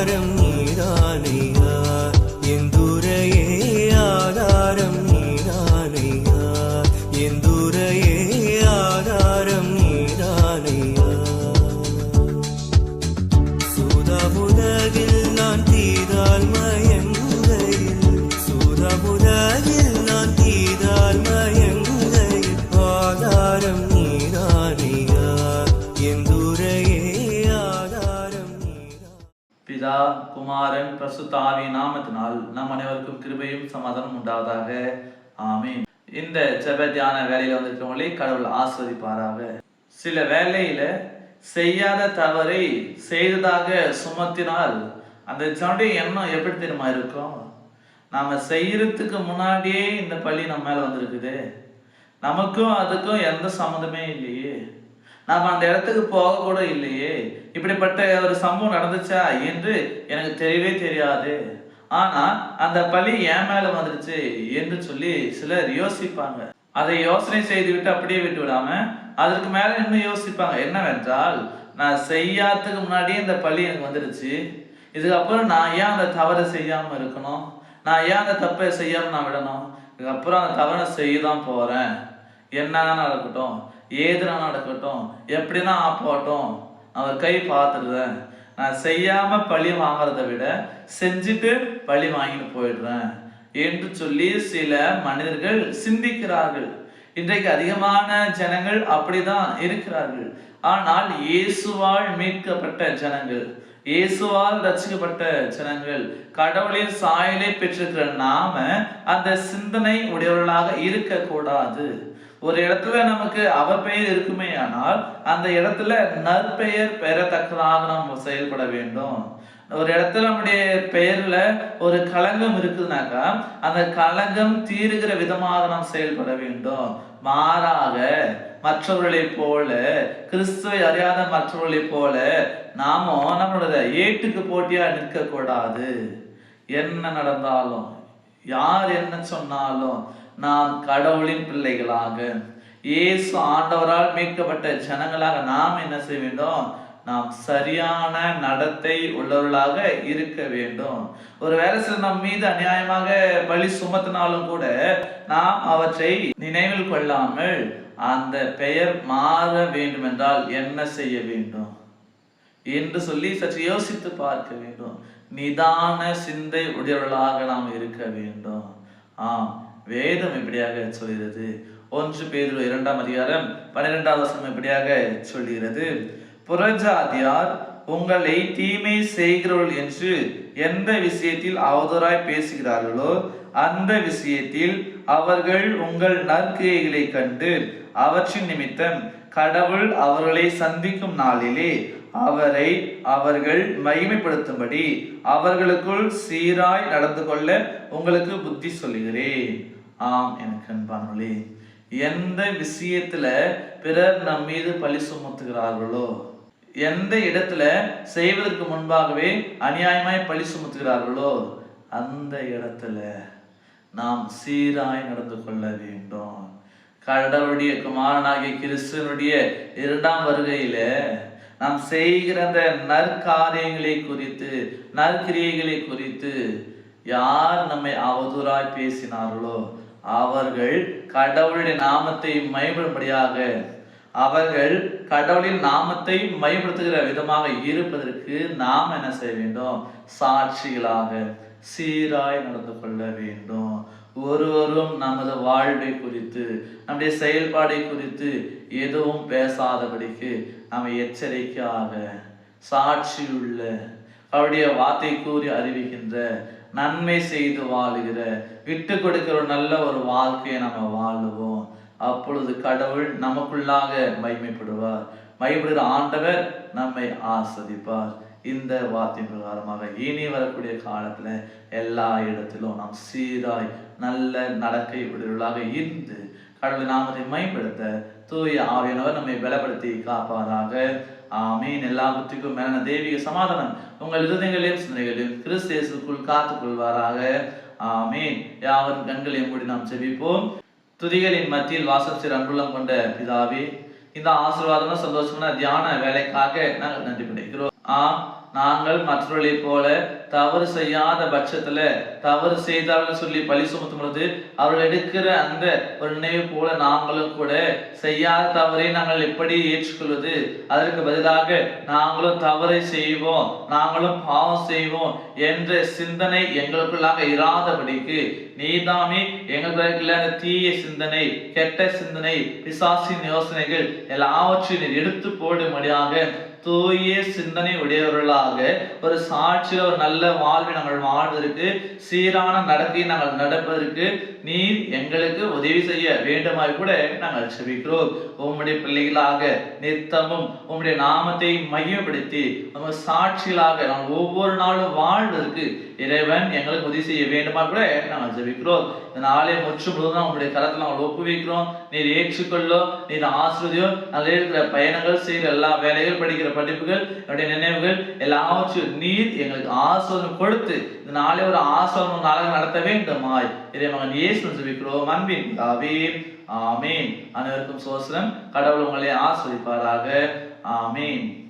ഭാരം നീതാനേ குமாரன் பிரசுத்தாவி நாமத்தினால் நம் அனைவருக்கும் கிருபையும் சமாதானம் உண்டாவதாக. ஆமீன். இந்த ஜப தியான வேலையில வந்திருக்கவங்களே கடவுள் ஆஸ்வதிப்பாராக சில வேலையில செய்யாத தவறை செய்ததாக சுமத்தினால் அந்த ஜனுடைய எண்ணம் எப்படி தெரியுமா இருக்கும்? நாம செய்யறதுக்கு முன்னாடியே இந்த பள்ளி நம்ம மேல வந்திருக்குது. நமக்கும் அதுக்கும் எந்த சம்மந்தமே இல்லையே. நாம் அந்த இடத்துக்கு போக கூட இல்லையே. இப்படிப்பட்ட ஒரு சம்பவம் நடந்துச்சா என்று எனக்கு தெரியவே தெரியாது. ஆனா அந்த பழி என் மேல வந்துருச்சு என்று சொல்லி சிலர் யோசிப்பாங்க. அதை யோசனை செய்து விட்டு அப்படியே விட்டு விடாம அதற்கு மேல இன்னும் யோசிப்பாங்க. என்னவென்றால் நான் செய்யாததுக்கு முன்னாடியே இந்த பழி எனக்கு வந்துருச்சு. இதுக்கப்புறம் நான் ஏன் அந்த தவறை செய்யாம இருக்கணும்? நான் ஏன் அந்த தப்பை செய்யாம நான் விடணும்? இதுக்கப்புறம் அந்த தவறை செய்ய தான் போறேன். என்னன்னா நடக்கட்டும். ஏதுனா நடக்கட்டும் எப்படின்னா போகட்டும் அவர் கை பார்த்துடுறேன். நான் செய்யாம பழி வாங்குறதை விட செஞ்சுட்டு பழி வாங்கிட்டு போயிடுறேன் என்று சொல்லி சில மனிதர்கள் சிந்திக்கிறார்கள். இன்றைக்கு அதிகமான ஜனங்கள் அப்படிதான் இருக்கிறார்கள். ஆனால் இயேசுவால் மீட்கப்பட்ட ஜனங்கள் இயேசுவால் ரசிக்கப்பட்ட ஜனங்கள் கடவுளின் சாயலை பெற்றிருக்கிற நாம அந்த சிந்தனை உடையவர்களாக இருக்கக்கூடாது. ஒரு இடத்துல நமக்கு அவ பெயர் இருக்குமே ஆனால் அந்த இடத்துல நற்பெயர் பெறத்தக்கதாக நாம் செயல்பட வேண்டும். ஒரு இடத்துல நம்முடைய பெயர்ல ஒரு களங்கம் இருக்குதுனாக்கா அந்த களங்கம் தீருகிற விதமாக நாம் செயல்பட வேண்டும். மாறாக மற்றவர்களை போல கிறிஸ்துவை அறியாத மற்றவர்களைப் போல நாமும் நம்மளோட ஏட்டுக்கு போட்டியா நிற்க கூடாது என்ன நடந்தாலும் யார் என்ன சொன்னாலும் நாம் கடவுளின் பிள்ளைகளாக. இயேசு ஆண்டவரால் மீட்கப்பட்ட ஜனங்களாக நாம் என்ன செய்ய வேண்டும்? நாம் சரியான நடத்தை உள்ளவர்களாக இருக்க வேண்டும். ஒரு வேலை சில நம் மீது அநியாயமாக பழி சுமத்தினாலும் கூட நாம் அவற்றை நினைவில் கொள்ளாமல் அந்த பெயர் மாற வேண்டும் என்றால் என்ன செய்ய வேண்டும்? என்று சொல்லி சற்று யோசித்து பார்க்க வேண்டும். நிதான சிந்தை உடையவர்களாக நாம் இருக்க வேண்டும். ஆம். வேதம் இப்படியாக சொல்கிறது? ஒன்று பேதுரு இரண்டாம் அதிகாரம் பன்னிரெண்டாவது வசனம் இப்படியாக சொல்கிறது? புறஜாதியார் உங்களை தீமை செய்கிறவர்கள் என்று எந்த விஷயத்தில் அவதூறாய் பேசுகிறார்களோ அந்த விஷயத்தில் அவர்கள் உங்கள் நற்கிரியைகளை கண்டு அவற்றின் நிமித்தம் கடவுள் அவர்களை சந்திக்கும் நாளிலே அவரை அவர்கள் மகிமைப்படுத்தும்படி அவர்களுக்குள் சீராய் நடந்து கொள்ள உங்களுக்கு புத்தி சொல்லுகிறேன். ஆம் எனக்கு அன்பானவர்களே எந்த விஷயத்துல பிறர் நம் மீது பழி சுமத்துகிறார்களோ எந்த இடத்துல செய்வதற்கு முன்பாகவே அநியாயமாய் பழி சுமத்துகிறார்களோ அந்த இடத்துல நாம் சீராய் நடந்து கொள்ள வேண்டும். கடவுளுடைய குமாரனாகிய கிறிஸ்துவனுடைய இரண்டாம் வருகையில நாம் செய்கிற அந்த நற்காரியங்களை குறித்து நற்கிரியைகளை குறித்து யார் நம்மை அவதூறாய் பேசினார்களோ அவர்கள் கடவுளுடைய நாமத்தை மயப்படும்படியாக அவர்கள் கடவுளின் நாமத்தை மயப்படுத்துகிற விதமாக இருப்பதற்கு நாம் என்ன செய்ய வேண்டும்? சாட்சிகளாக சீராய் நடந்து கொள்ள வேண்டும். ஒருவரும் நமது வாழ்வை குறித்து நம்முடைய செயல்பாடை குறித்து எதுவும் பேசாதபடிக்கு நாம் எச்சரிக்கையாக சாட்சியுள்ள அவருடைய வார்த்தை கூறி அறிவிக்கின்ற நன்மை செய்து வாழுகிற விட்டு கொடுக்கிற ஒரு நல்ல ஒரு வாழ்க்கையை நம்ம வாழுவோம். அப்பொழுது கடவுள் நமக்குள்ளாக மகிமைப்படுவார். மகிமைப்படுகிற ஆண்டவர் நம்மை ஆஸ்வதிப்பார். இந்த வார்த்தையின் பிரகாரமாக இனி வரக்கூடிய காலத்துல எல்லா இடத்திலும் நாம் சீராய் நல்ல நடக்கை உடையவர்களாக இருந்து கடவுள் நாமத்தை மேம்படுத்த தூய ஆவியானவர் நம்மை பலப்படுத்தி காப்பாராக. ஆமீன். எல்லாவற்றுக்கும் மேலான தெய்வீக சமாதானம் உங்கள் இருதயங்களையும் சிந்தனைகளையும் கிறிஸ்தேசுக்குள் காத்துக் கொள்வாராக ஆமீன். யாவரும் கண்களையும் மூடி நாம் செவிப்போம் துதிகளின் மத்தியில் வாசம் செய்கிற அன்புள்ளம் கொண்ட பிதாவே இந்த ஆசீர்வாதமான சந்தோஷமான தியான வேலைக்காக நாங்கள் நன்றி பண்ணிக்கிறோம் ஆ நாங்கள் மற்றவர்களை போல தவறு செய்யாத பட்சத்துல தவறு செய்தார்கள் சொல்லி பழி சுமத்தும் பொழுது அவர்கள் எடுக்கிற அந்த ஒரு நினைவு போல நாங்களும் கூட செய்யாத தவறை நாங்கள் எப்படி ஏற்றுக்கொள்வது? அதற்கு பதிலாக நாங்களும் தவறை செய்வோம் நாங்களும் பாவம் செய்வோம் என்ற சிந்தனை எங்களுக்குள்ளாக இராதபடிக்கு நீதாமே எங்களுக்குள்ள அந்த தீய சிந்தனை கெட்ட சிந்தனை பிசாசின் யோசனைகள் எல்லாவற்றையும் எடுத்து போடும்படியாக தூய சிந்தனை உடையவர்களாக ஒரு சாட்சியில் ஒரு நல்ல வாழ்வை நாங்கள் வாழ்வதற்கு சீரான நடக்கையை நாங்கள் நடப்பதற்கு நீர் எங்களுக்கு உதவி செய்ய வேண்டுமாய் கூட நாங்கள் செபிக்கிறோம். உம்முடைய பிள்ளைகளாக நித்தமும் உம்முடைய நாமத்தை மையப்படுத்தி நம்ம சாட்சிகளாக நாம் ஒவ்வொரு நாளும் வாழ்வதற்கு இறைவன் எங்களுக்கு உதவி செய்ய வேண்டுமா கூட நாங்கள் ஜெபிக்கிறோம் இந்த நாளே முற்று முழுவதும் உங்களுடைய கரத்தில் நாங்கள் ஒப்புவிக்கிறோம் நீர் ஏற்றுக்கொள்ளோ நீர் ஆசிரியோ அதில் இருக்கிற பயணங்கள் செய்கிற எல்லா வேலைகள் படிக்கிற படிப்புகள் என்னுடைய நினைவுகள் எல்லாவற்றையும் நீர் எங்களுக்கு ஆசோதனை கொடுத்து இந்த நாளை ஒரு ஆசோதனை நாளாக நடத்த வேண்டுமாய். இதை மகன் இயேசு ஜெபிக்கிறோம். அன்பின் தாவே ஆமீன். அனைவருக்கும் சோசனம். கடவுள் உங்களை ஆஸ்வதிப்பாராக ஆமீன்.